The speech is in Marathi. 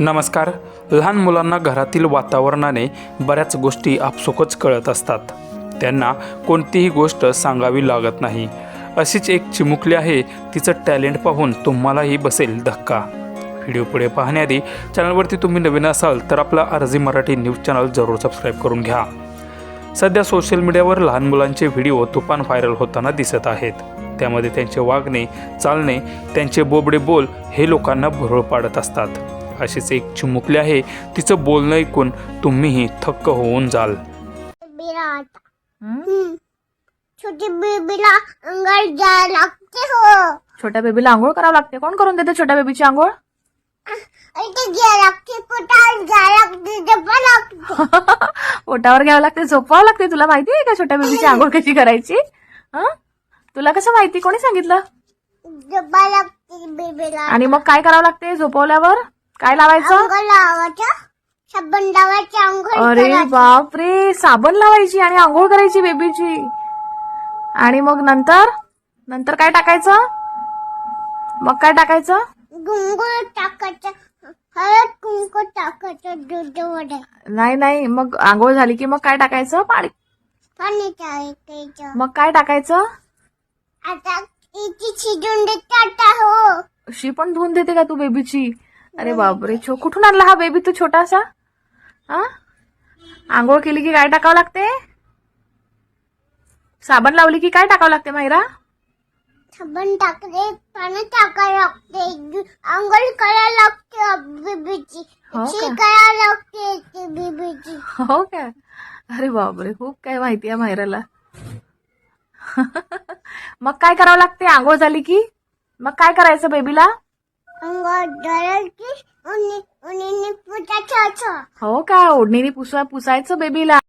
नमस्कार. लहान मुलांना घरातील वातावरणाने बऱ्याच गोष्टी आपसुकच कळत असतात. त्यांना कोणतीही गोष्ट सांगावी लागत नाही. अशीच एक चिमुकली आहे तिचं टॅलेंट पाहून तुम्हालाही बसेल धक्का. व्हिडिओ पुढे पाहण्याआधी चॅनलवरती तुम्ही नवीन असाल तर आपला अर्जी मराठी न्यूज चॅनल जरूर सबस्क्राईब करून घ्या. सध्या सोशल मीडियावर लहान मुलांचे व्हिडिओ तुफान व्हायरल होताना दिसत आहेत. त्यामध्ये त्यांचे वागणे चालणे त्यांचे बोबडे बोल हे लोकांना भुरळ पाडत असतात. अशीच एक चिमुकली आहे. तिचं बोलणं ऐकून तुम्हीही थक्क होऊन जाल. विराट? हम्म. छोटी बेबीला अंगार जायला लागते हो. छोट्या बेबीला आंघोळ करावं लागते. कोण करून देते छोट्या बेबीची आंघोळ? पोटावर ओटावर घ्यावं लागते झोपावं लागते. तुला माहिती आहे का छोट्या बेबीची आंघोळ कशी करायची? हं? तुला कसं माहिती? कोणी सांगितलं? डब्बा लागते बेबीला. आणि मग काय करावं लागते? झोपवल्यावर? काय लावायचं? अंघोळ लावायचं. साबण लावायचं अंघोळ अरे करायची. बापरे साबण लावायची आणि आंघोळ करायची बेबीची. आणि मग नंतर? नंतर काय टाकायचं? मग काय टाकायचं? गुंगुळ टाकायचं. हळद कुंकू टाकायचं दूध नाही नाही मग आंघोळ झाली की मग काय टाकायचं? पाणी. पाणी टाकायचं. मग काय टाकायचं? आता इथे शिजून देतात हो शी पण धुवून देते का तू बेबीची? अरे बापरे छो कुठून आणला हा बेबी तू छोटासा? हा? आंघोळ केली की काय टाकावं लागते? साबण लावली की काय टाकावं लागते मायरा? साबण टाकले पाणी टाकायला लागते अंघोळ करायला लागते बेबीची हो का? करायला लागते ती बेबीची हो काय अरे बापरे खूप काय माहिती आहे मायराला. मग काय करावं लागते? आंघोळ झाली की? मग काय करायचं बेबीला हो का? ओढणीने पुसा पुसायचं बेबीला?